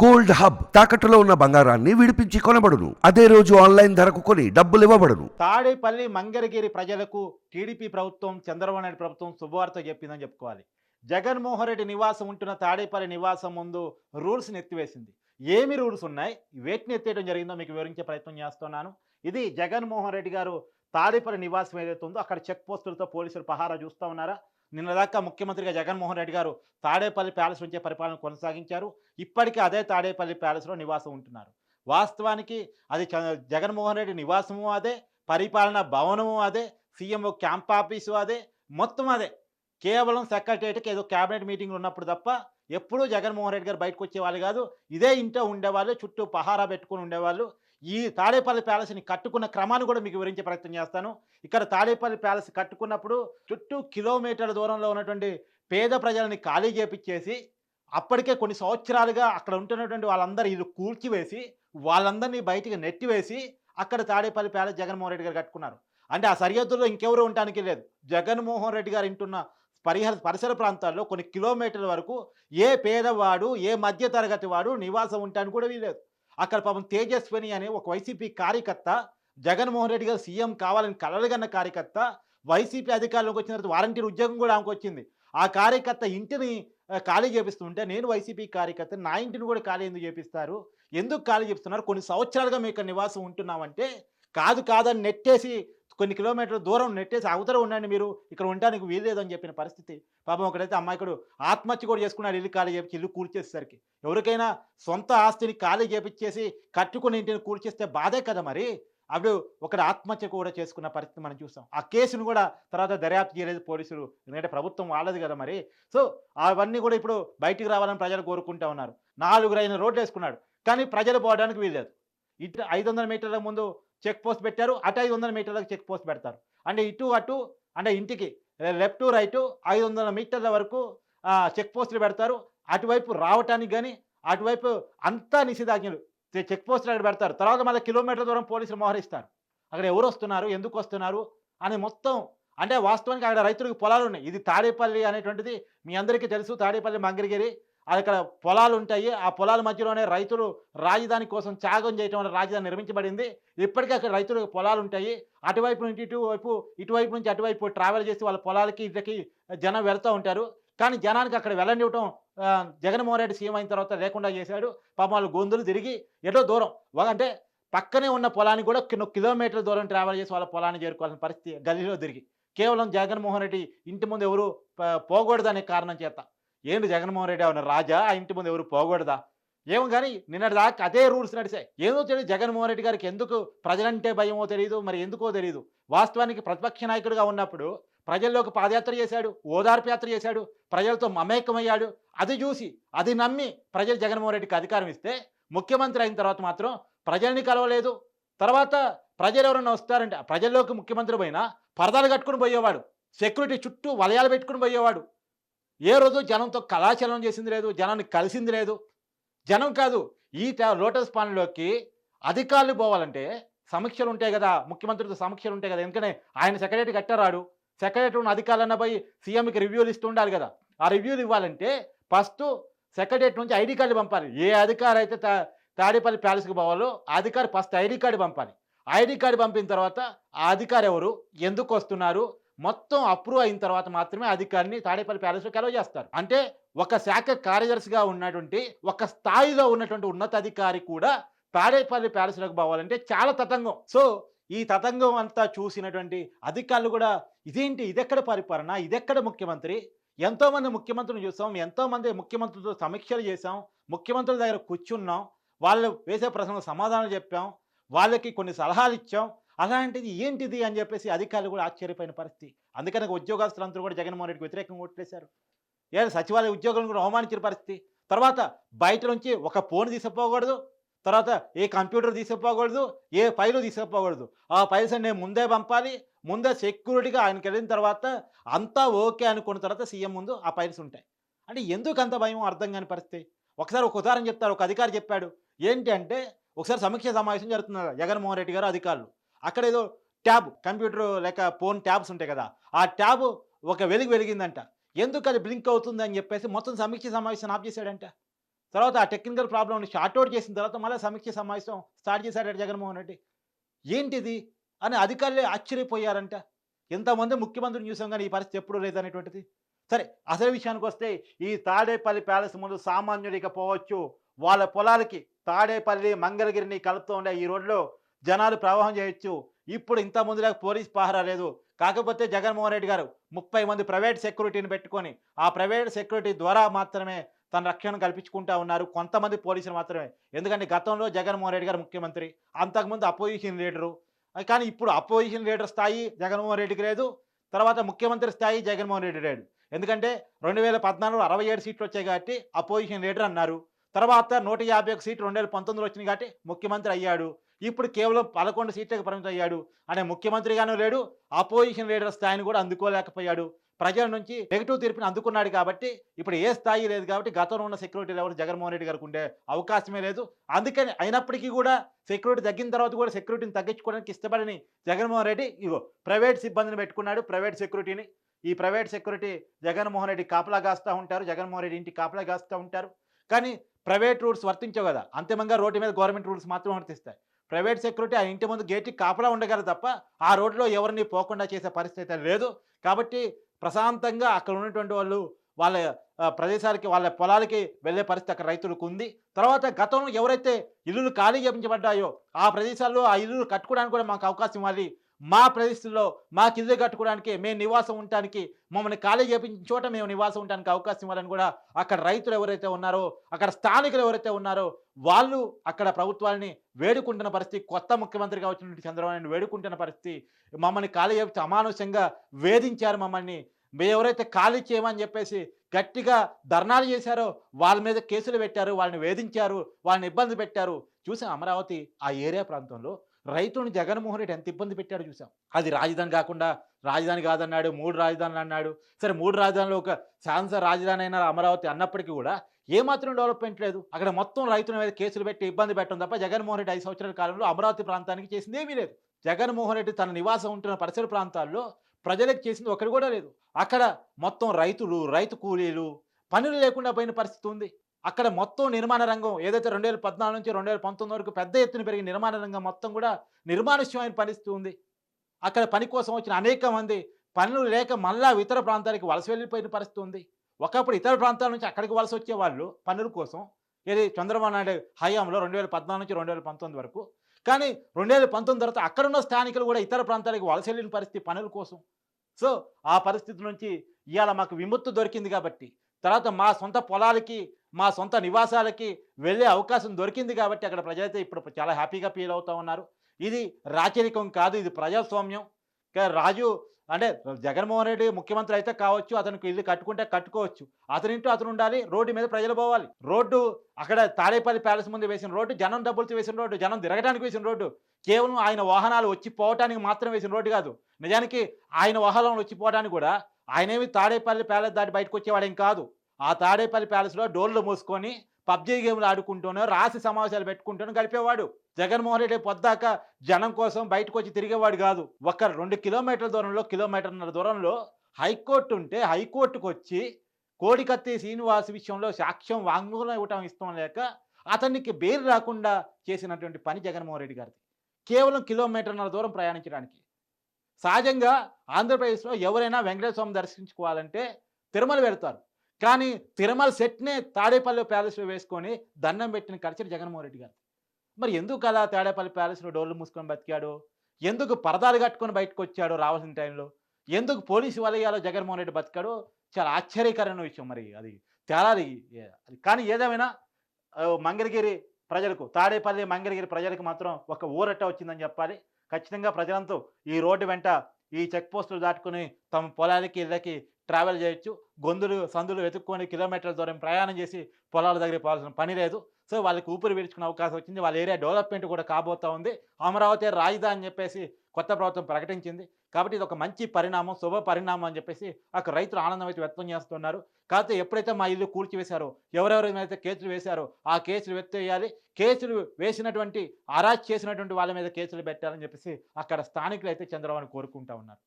Gold hub తాకట్టులో ఉన్న బంగారాన్ని విడిపించి కొనబడును. అదే రోజు ఆన్లైన్ ధరకు కొని డబ్బులు ఇవ్వబడును. తాడేపల్లి మంగరగిరి ప్రజలకు టీడీపీ ప్రభుత్వం చంద్రబాబు నాయుడు ప్రభుత్వం శుభవార్త చెప్పిందని చెప్పుకోవాలి. జగన్మోహన్ రెడ్డి నివాసం ఉంటున్న తాడేపల్లి నివాసం ముందు రూల్స్ని ఎత్తివేసింది ఏమి రూల్స్ ఉన్నాయి? వేటిని ఎత్తేయడం జరిగిందో మీకు వివరించే ప్రయత్నం చేస్తున్నాను. ఇది జగన్మోహన్ రెడ్డి గారు తాడేపల్లి నివాసం ఏదైతే ఉందో అక్కడ చెక్ పోస్టులతో పోలీసులు పహారా చూస్తూ ఉన్నారా? నిన్నదాకా ముఖ్యమంత్రిగా జగన్మోహన్ రెడ్డి గారు తాడేపల్లి ప్యాలెస్ నుంచే పరిపాలన కొనసాగించారు. ఇప్పటికీ అదే తాడేపల్లి ప్యాలెస్లో నివాసం ఉంటున్నారు. వాస్తవానికి అది చ- జగన్మోహన్ రెడ్డి నివాసము అదే పరిపాలన భవనము అదే సీఎం క్యాంప్ ఆఫీసు అదే మొత్తం అదే. కేవలం సెక్రటరియట్కి ఏదో క్యాబినెట్ మీటింగ్లు ఉన్నప్పుడు తప్ప ఎప్పుడూ జగన్మోహన్ రెడ్డి గారు బయటకు వచ్చేవాళ్ళు కాదు. ఇదే ఇంట్లో ఉండేవాళ్ళు చుట్టూ పహారా పెట్టుకుని ఉండేవాళ్ళు. ఈ తాడేపల్లి ప్యాలెస్ని కట్టుకున్న క్రమాన్ని కూడా మీకు వివరించే ప్రయత్నం చేస్తాను. ఇక్కడ తాడేపల్లి ప్యాలెస్ కట్టుకున్నప్పుడు చుట్టూ కిలోమీటర్ల దూరంలో ఉన్నటువంటి పేద ప్రజలని ఖాళీ చేపించేసి అప్పటికే కొన్ని సంవత్సరాలుగా అక్కడ ఉంటున్నటువంటి వాళ్ళందరూ ఇల్లు కూల్చివేసి వాళ్ళందరినీ బయటికి నెట్టివేసి అక్కడ తాడేపల్లి ప్యాలెస్ జగన్మోహన్ రెడ్డి గారు కట్టుకున్నారు. అంటే ఆ సరిహద్దుల్లో ఇంకెవరు ఉండటానికి లేదు. జగన్మోహన్ రెడ్డి గారు ఇంటున్న పరిహర పరిసర ప్రాంతాల్లో కొన్ని కిలోమీటర్ల వరకు ఏ పేదవాడు ఏ మధ్య తరగతి వాడు నివాసం ఉండటానికి కూడా వీలేదు అక్కడ పాపం తేజస్విని అనే ఒక వైసీపీ కార్యకర్త జగన్మోహన్ రెడ్డి గారు సీఎం కావాలని కలలుగన్న కార్యకర్త వైసీపీ అధికారంలోకి వచ్చిన తర్వాత వారంటీ ఉద్యోగం కూడా ఆమెకు వచ్చింది. ఆ కార్యకర్త ఇంటిని ఖాళీ చేపిస్తుంటే నేను వైసీపీ కార్యకర్త నా ఇంటిని కూడా ఖాళీ ఎందుకు చేపిస్తారు? ఎందుకు ఖాళీ చేపిస్తున్నారు? కొన్ని సంవత్సరాలుగా మేము ఇక్కడ నివాసం ఉంటున్నామంటే కాదు కాదని నెట్టేసి కొన్ని కిలోమీటర్ల దూరం నెట్టేసి అవతల ఉండండి మీరు. ఇక్కడ ఉండడానికి వీల్లేదని చెప్పిన పరిస్థితి. పాపం ఒకడైతే అమ్మాయికుడు ఆత్మహత్య కూడా చేసుకున్నాడు. ఇల్లు ఖాళీ చేపించి ఇల్లు కూల్చేసేసరికి ఎవరికైనా సొంత ఆస్తిని ఖాళీ చేపించేసి కట్టుకుని ఇంటిని కూల్చేస్తే బాధే కదా మరి? అప్పుడు ఒకటి ఆత్మహత్య కూడా చేసుకున్న పరిస్థితి మనం చూస్తాం. ఆ కేసును కూడా తర్వాత దర్యాప్తు చేయలేదు పోలీసులు. ఎందుకంటే ప్రభుత్వం వాళ్ళది కదా మరి. సో అవన్నీ కూడా ఇప్పుడు బయటికి రావాలని ప్రజలు కోరుకుంటా ఉన్నారు. నాలుగు రైన రోడ్లు వేసుకున్నాడు కానీ ప్రజలు పోవడానికి వీల్లేదు. ఇటు ఐదు వందల మీటర్ల ముందు చెక్ పోస్ట్ పెట్టారు. అటు ఐదు వందల మీటర్లకు చెక్ పోస్ట్ పెడతారు. అంటే ఇటు అటు అంటే ఇంటికి లెఫ్ట్ రైట్ ఐదు వందల మీటర్ల వరకు చెక్ పోస్టులు పెడతారు. అటువైపు రావటానికి కానీ అటువైపు అంతా నిషేధాజ్ఞలు. చె- చెక్ పోస్టులు అక్కడ పెడతారు. తర్వాత మళ్ళీ కిలోమీటర్ దూరం పోలీసులు మోహరిస్తారు. అక్కడ ఎవరు వస్తున్నారు? ఎందుకు వస్తున్నారు? అని మొత్తం అంటే వాస్తవానికి అక్కడ రైతులకు పొలాలు ఉన్నాయి. ఇది తాడేపల్లి అనేటువంటిది మీ అందరికీ తెలుసు. తాడేపల్లి మంగళగిరి అక్కడ పొలాలు ఉంటాయి. ఆ పొలాల మధ్యలోనే రైతులు రాజధాని కోసం త్యాగం చేయటం వల్ల రాజధాని నిర్మించబడింది. ఇప్పటికీ అక్కడ రైతులు పొలాలు ఉంటాయి. అటువైపు నుంచి ఇటువైపు ఇటువైపు నుంచి అటువైపు ట్రావెల్ చేసి వాళ్ళ పొలాలకి ఇళ్ళకి జనం వెళ్తూ ఉంటారు. కానీ జనానికి అక్కడ వెళ్ళనివ్వటం జగన్మోహన్ రెడ్డి సీఎం అయిన తర్వాత లేకుండా చేశాడు. పాపం వాళ్ళు గొంతులు తిరిగి ఎటో దూరం. అంటే పక్కనే ఉన్న పొలానికి కూడా కొన్ని కిలోమీటర్ల దూరం ట్రావెల్ చేసి వాళ్ళ పొలాన్ని చేరుకోవాల్సిన పరిస్థితి గల్లీలో తిరిగి. కేవలం జగన్మోహన్ రెడ్డి ఇంటి ముందు ఎవరు ప- పోకూడదనే కారణం చేత. ఏంటి జగన్మోహన్ రెడ్డి అవున రాజా? ఆ ఇంటి ముందు ఎవరు పోకూడదా? ఏమో కానీ నిన్నటి దాకా అదే రూల్స్ నడిచాయి ఏదో తెలియదు జగన్మోహన్ రెడ్డి గారికి ఎందుకు ప్రజలంటే భయమో తెలియదు మరి ఎందుకో తెలియదు వాస్తవానికి ప్రతిపక్ష నాయకుడిగా ఉన్నప్పుడు ప్రజల్లోకి పాదయాత్ర చేశాడు ఓదార్పు యాత్ర చేశాడు ప్రజలతో మమేకమయ్యాడు. అది చూసి అది నమ్మి ప్రజలు జగన్మోహన్ రెడ్డికి అధికారం ఇస్తే ముఖ్యమంత్రి అయిన తర్వాత మాత్రం ప్రజల్ని కలవలేదు. తర్వాత ప్రజలు ఎవరైనా వస్తారంటే ఆ ప్రజల్లోకి ముఖ్యమంత్రి పోయినా పరదాలు కట్టుకుని పోయేవాడు. సెక్యూరిటీ చుట్టూ వలయాలు పెట్టుకుని పోయేవాడు. ఏ రోజు జనంతో కళాచలనం చేసింది లేదు జనాన్ని కలిసింది లేదు. జనం కాదు ఈ లోటస్ పాండ్లోకి అధికారులు పోవాలంటే సమీక్షలు ఉంటాయి కదా ముఖ్యమంత్రితో సమీక్షలు ఉంటాయి కదా ఎందుకంటే ఆయన సెక్రటరీ కట్టారాడు. సెక్రటరీ ఉన్న అధికారులన్న పోయి సీఎంకి రివ్యూలు ఇస్తూ ఉండాలి కదా. ఆ రివ్యూలు ఇవ్వాలంటే ఫస్ట్ సెక్రటరీ నుంచి ఐడి కార్డు పంపాలి. ఏ అధికారి అయితే తా తాడేపల్లి ప్యాలెస్కి పోవాలో ఆ అధికారి ఫస్ట్ ఐడి కార్డు పంపాలి. ఐడి కార్డు పంపిన తర్వాత ఆ అధికారి ఎవరు? ఎందుకు వస్తున్నారు? మొత్తం అప్రూవ్ అయిన తర్వాత మాత్రమే అధికారిని తాడేపల్లి ప్యాలెస్లో కలవ చేస్తారు. అంటే ఒక శాఖ కార్యదర్శిగా ఉన్నటువంటి ఒక స్థాయిలో ఉన్నటువంటి ఉన్నతాధికారి కూడా తాడేపల్లి ప్యాలెస్లోకి పోవాలంటే చాలా తతంగం. సో ఈ తతంగం అంతా చూసినటువంటి అధికారులు కూడా ఇదేంటి? ఇదెక్కడ పరిపాలన? ఇదెక్కడ ముఖ్యమంత్రి? ఎంతోమంది ముఖ్యమంత్రులను చూసాం ఎంతోమంది ముఖ్యమంత్రులతో సమీక్షలు చేశాం ముఖ్యమంత్రుల దగ్గర కూర్చున్నాం వాళ్ళు వేసే ప్రశ్నలకు సమాధానం చెప్పాం వాళ్ళకి కొన్ని సలహాలు ఇచ్చాం అలాంటిది ఏంటిది అని చెప్పేసి అధికారులు కూడా ఆశ్చర్యపోయిన పరిస్థితి. అందుకని ఉద్యోగస్తులందరూ కూడా జగన్మోహన్ రెడ్డికి వ్యతిరేకంగా ఓట్లేశారు. ఏ సచివాలయ ఉద్యోగులను కూడా అవమానించిన పరిస్థితి. తర్వాత బయట నుంచి ఒక ఫోన్ తీసుకుపోకూడదు తర్వాత ఏ కంప్యూటర్ తీసుకుపోకూడదు ఏ ఫైలు తీసుకుపోకూడదు ఆ ఫైల్స్ నేను ముందే పంపాలి ముందే సెక్యూరిటీగా ఆయనకి వెళ్ళిన తర్వాత అంతా ఓకే అనుకున్న తర్వాత సీఎం ముందు ఆ ఫైల్స్ ఉంటాయి. అంటే ఎందుకు అంత భయం అర్థం కాని పరిస్థితి? ఒకసారి ఒక ఉదాహరణ చెప్తారు ఒక అధికారి చెప్పాడు ఏంటి అంటే ఒకసారి సమీక్ష సమావేశం జరుగుతున్నారు జగన్మోహన్ రెడ్డి గారు అధికారులు. అక్కడ ఏదో ట్యాబ్ కంప్యూటర్ లేక ఫోన్ ట్యాబ్స్ ఉంటాయి కదా ఆ ట్యాబ్ ఒక వెలుగు వెలిగిందంట. ఎందుకు అది బ్లింక్ అవుతుంది అని చెప్పేసి మొత్తం సమీక్ష సమావేశం ఆఫ్ చేశాడంట. తర్వాత ఆ టెక్నికల్ ప్రాబ్లమ్ని షార్ట్అవుట్ చేసిన తర్వాత మళ్ళీ సమీక్ష సమావేశం స్టార్ట్ చేశాడట జగన్మోహన్ రెడ్డి. ఏంటిది? అని అధికారులే ఆశ్చర్యపోయారంట. ఎంతమంది ముఖ్యమంత్రిని చూసాం కానీ ఈ పరిస్థితి ఎప్పుడు లేదనేటువంటిది. సరే అసలు విషయానికి వస్తే ఈ తాడేపల్లి ప్యాలెస్ ముందు సామాన్యుడికి పోవచ్చు. వాళ్ళ పొలాలకి తాడేపల్లి మంగళగిరిని కలుపుతూ ఉండే ఈ రోడ్లో జనాలు ప్రవాహం చేయొచ్చు. ఇప్పుడు ఇంత ముందులాగా పోలీస్ పహరా లేదు. కాకపోతే జగన్మోహన్ రెడ్డి గారు ముప్పై మంది ప్రైవేట్ సెక్యూరిటీని పెట్టుకొని ఆ ప్రైవేట్ సెక్యూరిటీ ద్వారా మాత్రమే తన రక్షణ కల్పించుకుంటా ఉన్నారు. కొంతమంది పోలీసులు మాత్రమే. ఎందుకంటే గతంలో జగన్మోహన్ రెడ్డి గారు ముఖ్యమంత్రి. అంతకుముందు అపోజిషన్ లీడరు. కానీ ఇప్పుడు అపోజిషన్ లీడర్ స్థాయి జగన్మోహన్ రెడ్డికి లేదు. తర్వాత ముఖ్యమంత్రి స్థాయి జగన్మోహన్ రెడ్డి లేడు. ఎందుకంటే రెండు వేల పద్నాలుగులో అరవై ఏడు సీట్లు వచ్చాయి కాబట్టి అపోజిషన్ లీడర్ అన్నారు. తర్వాత నూట యాభై ఒక సీట్లు రెండు వేల పంతొమ్మిదిలో వచ్చినాయి కాబట్టి ముఖ్యమంత్రి అయ్యాడు. ఇప్పుడు కేవలం పదకొండు సీట్లకు పరిమితం అయ్యాడు అనే ముఖ్యమంత్రిగాను లేడు అపోజిషన్ లీడర్ స్థాయిని కూడా అందుకోలేకపోయాడు. ప్రజల నుంచి నెగిటివ్ తీర్పుని అందుకున్నాడు కాబట్టి ఇప్పుడు ఏ స్థాయి లేదు కాబట్టి గతంలో ఉన్న సెక్యూరిటీ ఎవరు? జగన్మోహన్ రెడ్డి గారికి ఉండే అవకాశమే లేదు. అందుకని అయినప్పటికీ కూడా సెక్యూరిటీ తగ్గిన తర్వాత కూడా సెక్యూరిటీని తగ్గించుకోవడానికి ఇష్టపడని జగన్మోహన్ రెడ్డి ఇగో ప్రైవేట్ సిబ్బందిని పెట్టుకున్నాడు ప్రైవేట్ సెక్యూరిటీని. ఈ ప్రైవేట్ సెక్యూరిటీ జగన్మోహన్ రెడ్డి కాపలా కాస్తూ ఉంటారు జగన్మోహన్ రెడ్డి ఇంటి కాపలా కాస్తూ ఉంటారు. కానీ ప్రైవేట్ రూల్స్ వర్తించవు కదా. అంతిమంగా రోడ్డు మీద గవర్నమెంట్ రూల్స్ మాత్రం వర్తిస్తాయి. ప్రైవేట్ సెక్యూరిటీ ఆ ఇంటి ముందు గేట్కి కాపలా ఉండగలరు తప్ప ఆ రోడ్లో ఎవరిని పోకుండా చేసే పరిస్థితి లేదు. కాబట్టి ప్రశాంతంగా అక్కడ ఉన్నటువంటి వాళ్ళు వాళ్ళ ప్రదేశాలకి వాళ్ళ పొలాలకి వెళ్ళే పరిస్థితి అక్కడ రైతులకు ఉంది. తర్వాత గతంలో ఎవరైతే ఇల్లులు ఖాళీ చేయించబడ్డాయో ఆ ప్రదేశాల్లో ఆ ఇల్లులు కట్టుకోవడానికి కూడా మాకు అవకాశం ఇవ్వాలి. మా ప్రదేశంలో మాకు ఇల్లు కట్టుకోవడానికి మేము నివాసం ఉండటానికి మమ్మల్ని ఖాళీ చేపించిన చోట మేము నివాసం ఉండడానికి అవకాశం ఇవ్వాలని కూడా అక్కడ రైతులు ఎవరైతే ఉన్నారో అక్కడ స్థానికులు ఎవరైతే ఉన్నారో వాళ్ళు అక్కడ ప్రభుత్వాన్ని వేడుకుంటున్న పరిస్థితి కొత్త ముఖ్యమంత్రిగా వచ్చినటువంటి చంద్రబాబు నాయుడు వేడుకుంటున్న పరిస్థితి మమ్మల్ని ఖాళీ చేపించి అమానుషంగా వేధించారు మమ్మల్ని. మేము ఎవరైతే ఖాళీ చేయమని చెప్పేసి గట్టిగా ధర్నాలు చేశారో వాళ్ళ మీద కేసులు పెట్టారు వాళ్ళని వేధించారు వాళ్ళని ఇబ్బంది పెట్టారు. చూసాం అమరావతి ఆ ఏరియా ప్రాంతంలో రైతును జగన్మోహన్ రెడ్డి ఎంత ఇబ్బంది పెట్టాడు చూసాం. అది రాజధాని కాకుండా రాజధాని కాదన్నాడు మూడు రాజధానులు అన్నాడు. సరే మూడు రాజధానులు ఒక శాసన రాజధాని అయిన అమరావతి అన్నప్పటికీ కూడా ఏమాత్రం డెవలప్మెంట్ లేదు. అక్కడ మొత్తం రైతుల మీద కేసులు పెట్టి ఇబ్బంది పెట్టడం తప్ప జగన్మోహన్ రెడ్డి ఐదు సంవత్సరాల కాలంలో అమరావతి ప్రాంతానికి చేసింది ఏమీ లేదు. జగన్మోహన్ రెడ్డి తన నివాసం ఉంటున్న పరిసర ప్రాంతాల్లో ప్రజలకు చేసింది ఒకటి కూడా లేదు. అక్కడ మొత్తం రైతులు రైతు కూలీలు పనులు లేకుండా పోయిన పరిస్థితి ఉంది. అక్కడ మొత్తం నిర్మాణ రంగం ఏదైతే రెండు వేల పద్నాలుగు నుంచి రెండు వేల పంతొమ్మిది వరకు పెద్ద ఎత్తున పెరిగిన నిర్మాణ రంగం మొత్తం కూడా నిర్మానుష్యమైన పరిస్థితి ఉంది అక్కడ పని కోసం వచ్చిన అనేక మంది పనులు లేక మళ్ళా ఇతర ప్రాంతాలకి వలస వెళ్ళిపోయిన పరిస్థితి ఉంది. ఒకప్పుడు ఇతర ప్రాంతాల నుంచి అక్కడికి వలస వచ్చే వాళ్ళు పనుల కోసం ఇది చంద్రబాబు నాయుడు హయాంలో రెండు వేల పద్నాలుగు నుంచి రెండు వేల పంతొమ్మిది వరకు. కానీ రెండు వేల పంతొమ్మిది తర్వాత అక్కడున్న స్థానికులు కూడా ఇతర ప్రాంతాలకు వలస వెళ్ళిన పరిస్థితి పనుల కోసం. సో ఆ పరిస్థితి నుంచి ఇవాళ మాకు విముక్తి దొరికింది కాబట్టి తర్వాత మా సొంత పొలాలకి మా సొంత నివాసాలకి వెళ్ళే అవకాశం దొరికింది కాబట్టి అక్కడ ప్రజలైతే ఇప్పుడు చాలా హ్యాపీగా ఫీల్ అవుతూ ఉన్నారు. ఇది రాచరికం కాదు ఇది ప్రజాస్వామ్యం. రాజు అంటే జగన్మోహన్ రెడ్డి ముఖ్యమంత్రి అయితే కావచ్చు అతనికి ఇల్లు కట్టుకుంటే కట్టుకోవచ్చు. అతనింటూ అతను ఉండాలి రోడ్డు మీద ప్రజలు పోవాలి. రోడ్డు అక్కడ తాడేపల్లి ప్యాలెస్ ముందు వేసిన రోడ్డు జనం డబ్బులతో వేసిన రోడ్డు జనం తిరగడానికి వేసిన రోడ్డు. కేవలం ఆయన వాహనాలు వచ్చి పోవటానికి మాత్రం వేసిన రోడ్డు కాదు. నిజానికి ఆయన వాహనాలు వచ్చి పోవడానికి కూడా ఆయనేమి తాడేపల్లి ప్యాలెస్ దాటి బయటకు వచ్చేవాడేం కాదు. ఆ తాడేపల్లి ప్యాలెస్లో డోర్లు మూసుకొని పబ్జీ గేమ్లు ఆడుకుంటూనో రాసి సమావేశాలు పెట్టుకుంటూనో గడిపేవాడు. జగన్మోహన్ రెడ్డి పొద్దాక జనం కోసం బయటకు వచ్చి తిరిగేవాడు కాదు. ఒక రెండు కిలోమీటర్ల దూరంలో కిలోమీటర్న్నర దూరంలో హైకోర్టు ఉంటే హైకోర్టుకు వచ్చి కోడికత్తి శ్రీనివాస్ విషయంలో సాక్ష్యం వాంగ్మూలం ఇవ్వటం ఇష్టం లేక అతనికి బెయిల్ రాకుండా చేసినటువంటి పని జగన్మోహన్ రెడ్డి గారిది. కేవలం కిలోమీటర్న్నర దూరం ప్రయాణించడానికి. సహజంగా ఆంధ్రప్రదేశ్లో ఎవరైనా వెంకటేశ్వర స్వామి దర్శించుకోవాలంటే తిరుమల వెళ్తారు. కానీ తిరుమల సెట్నే తాడేపల్లి ప్యాలెస్లో వేసుకొని దండం పెట్టిన ఖర్చు జగన్మోహన్ రెడ్డి గారు. మరి ఎందుకు అలా తాడేపల్లి ప్యాలెస్లో డోర్లు మూసుకొని బతికాడు? ఎందుకు పరదాలు కట్టుకొని బయటకు వచ్చాడు రావాల్సిన టైంలో? ఎందుకు పోలీసు వలయాలో జగన్మోహన్ రెడ్డి బతికాడో? చాలా ఆశ్చర్యకరమైన విషయం మరి అది. తేలాలి. అది కానీ ఏదేమైనా మంగళగిరి ప్రజలకు తాడేపల్లి మంగళగిరి ప్రజలకు మాత్రం ఒక ఊరట వచ్చిందని చెప్పాలి. ఖచ్చితంగా ప్రజలంతా ఈ రోడ్డు వెంట ఈ చెక్ పోస్టులు దాటుకుని తమ పొలాలకి ఇళ్ళకి ట్రావెల్ చేయొచ్చు. గొంతులు సందులు వెతుక్కొని కిలోమీటర్ల దూరం ప్రయాణం చేసి పొలాల దగ్గర పోవాల్సిన పని లేదు. సో వాళ్ళకి ఊపిరి పీల్చుకునే అవకాశం వచ్చింది. వాళ్ళ ఏరియా డెవలప్మెంట్ కూడా కాబోతా ఉంది. అమరావతి రాజధాని అని చెప్పేసి కొత్త ప్రభుత్వం ప్రకటించింది. కాబట్టి ఇది ఒక మంచి పరిణామం శుభ పరిణామం అని చెప్పేసి అక్కడ రైతులు ఆనందం అయితే వ్యక్తం చేస్తున్నారు. కాకపోతే ఎప్పుడైతే మా ఇల్లు కూల్చివేశారో ఎవరెవరి మీద అయితే కేసులు వేశారో ఆ కేసులు వెత్తేయాలి కేసులు వేసినటువంటి అరాజ్ చేసినటువంటి వాళ్ళ మీద కేసులు పెట్టాలని చెప్పేసి అక్కడ స్థానికులు అయితే చంద్రబాబు కోరుకుంటా ఉన్నారు.